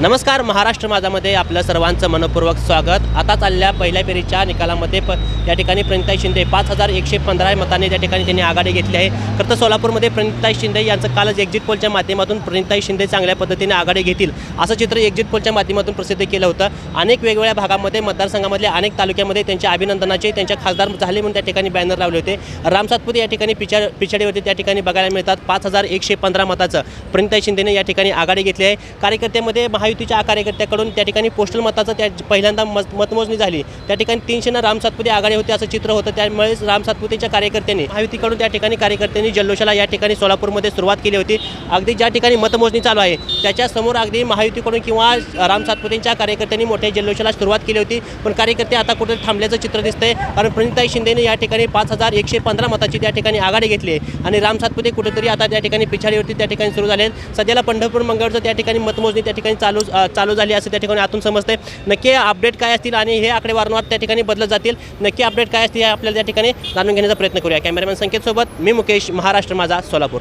नमस्कार महाराष्ट्र माझामध्ये आपलं सर्वांचं मनपूर्वक स्वागत. आता चालल्या पहिल्या फेरीच्या निकालामध्ये प या ठिकाणी प्रणिताई शिंदे पाच हजार एकशे पंधरा मताने त्या ठिकाणी त्यांनी आघाडी घेतली आहे. खरं तर सोलापूरमध्ये प्रणिताई शिंदे यांचं कालच एक्झिट पोलच्या माध्यमातून प्रणिताई शिंदे चांगल्या पद्धतीने आघाडी घेतील. असं चित्र एक्झिट पोलच्या माध्यमातून प्रसिद्ध केलं होतं. अनेक वेगवेगळ्या भागामध्ये मतदारसंघामधल्या अनेक तालुक्यामध्ये त्यांच्या अभिनंदनाचे त्यांच्या खासदार झाले म्हणून त्या ठिकाणी बॅनर लावले होते. रामसातपुते या ठिकाणी पिछा पिछाडीवरती त्या ठिकाणी बघायला मिळतात. पाच हजार एकशे पंधरा मताचं प्रणिताई शिंदेने या ठिकाणी आघाडी घेतली आहे. कार्यकर्त्यामध्ये महा महायुतीच्या कार्यकर्त्याकडून त्या ठिकाणी पोस्टल मताचं त्या पहिल्यांदा मत मतमोजणी झाली. त्या ठिकाणी तीनशेनं राम सातपुते आघाडी होते असं चित्र होतं. त्यामुळे राम सातपुतेच्या कार्यकर्त्यांनी महायुतीकडून त्या ठिकाणी कार्यकर्त्यांनी जल्लोषाला या ठिकाणी सोलापूरमध्ये सुरुवात केली होती. अगदी ज्या ठिकाणी मतमोजणी चालू आहे त्याच्यासमोर अगदी महायुतीकडून किंवा राम सातपुतेंच्या कार्यकर्त्यांनी मोठ्या जल्लोषाला सुरुवात केली होती. पण कार्यकर्ते आता कुठे थांबल्याचं चित्र दिसतंय. कारण प्रणिताई शिंदेने या ठिकाणी पाच हजार एकशे पंधरा मताची त्या ठिकाणी आघाडी घेतली आणि राम सातपुते कुठेतरी आता त्या ठिकाणी पिछाडीवरती त्या ठिकाणी सुरू झाले सध्याला पंढरपूर मंगळचं त्या ठिकाणी मतमोजणी त्या ठिकाणी चालू चालू चालू झाली असं त्या ठिकाणी आतून समजते नक्की अपडेट काय असतील आणि हे आकडे वारंवार त्या ठिकाणी बदलत जातील नक्की अपडेट काय असतील हे आपल्याला त्या ठिकाणी जाणून घेण्याचा प्रयत्न करूया. कॅमेरामॅन संकेतसोबत मी मुकेश महाराष्ट्र माझा सोलापूर.